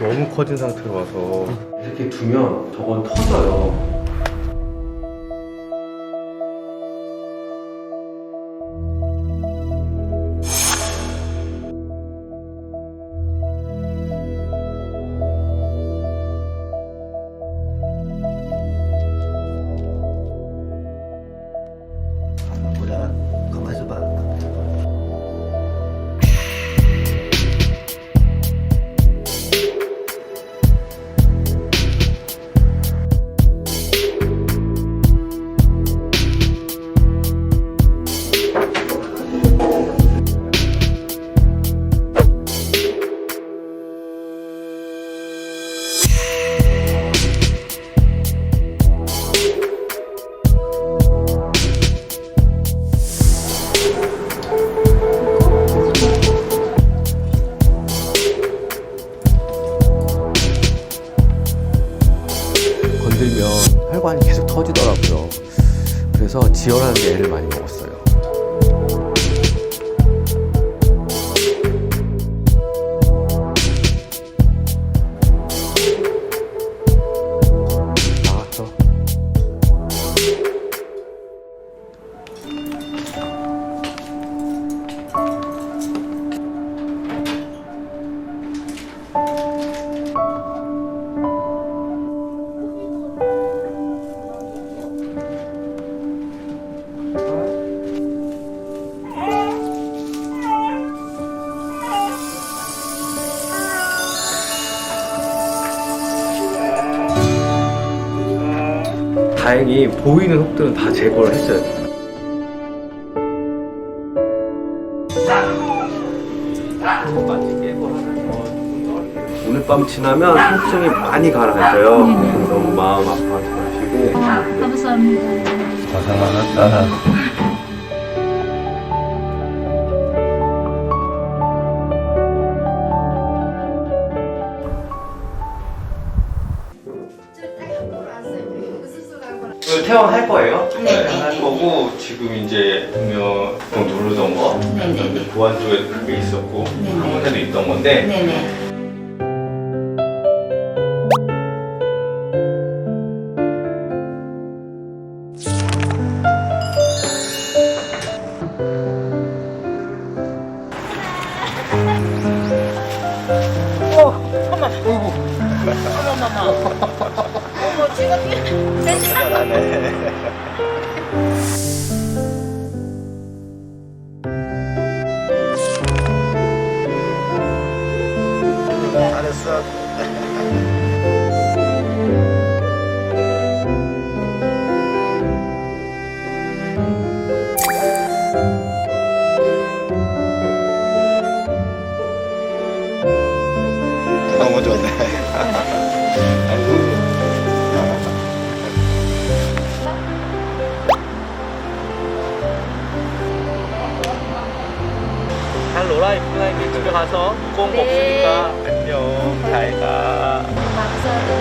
너무 커진 상태로 와서 이렇게 두면 저건 터져요. 터지더라고요. 그래서 지혈하는 애를 많이 먹었어요. 다행히 보이는 혹들은 다 제거를 했어요. 오늘 밤 지나면 통증이 많이 가라앉아요. 너무 마음 아파하지 마시고. 감사합니다. 고생 많았다. 오 늘 퇴원할 거예요? 네, 네, 할 네. 거고 지금 이제 분명 좀 누르던 거 네, 네, 네. 보안 쪽에 그게 있었고 네, 한 네. 군데도 있던 건데 네네. 잘 했어. 너무 좋네. 놀아 이제 집에 가서 무거운 거 네. 없으니까 안녕 잘 가. 감사드려요.